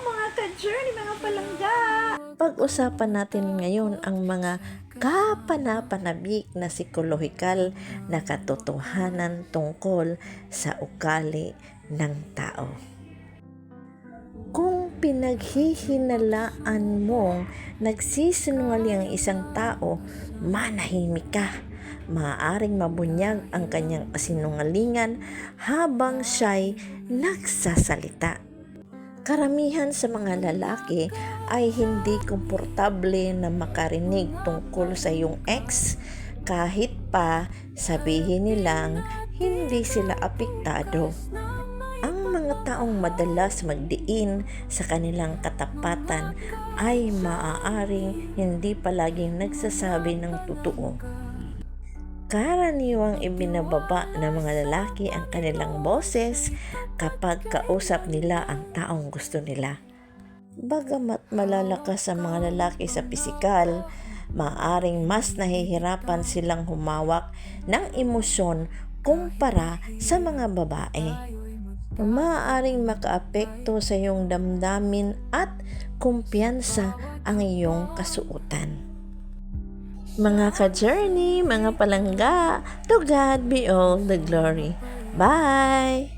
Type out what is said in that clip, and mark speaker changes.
Speaker 1: mga ka-journey, mga palangga! Pag-usapan natin ngayon ang mga kapanapanabik na psikolohikal na katotohanan tungkol sa ugali ng tao. Kung pinaghihinalaan mong nagsisinungaling ang isang tao, manahimik ka. Maaaring mabunyag ang kanyang kasinungalingan habang siya'y nagsasalita. Karamihan sa mga lalaki ay hindi komportable na makarinig tungkol sa iyong ex kahit pa sabihin nilang hindi sila apektado. Ang mga taong madalas magdiin sa kanilang katapatan ay maaaring hindi palaging nagsasabi ng totoo. Karaniwang ibinababa ng mga lalaki ang kanilang boses kapag kausap nila ang taong gusto nila. Bagamat malalakas ang mga lalaki sa pisikal, maaaring mas nahihirapan silang humawak ng emosyon kumpara sa mga babae. Maaaring makaapekto sa iyong damdamin at kumpiyansa ang iyong kasuotan. Mga ka-journey, mga palangga, to God be all the glory. Bye!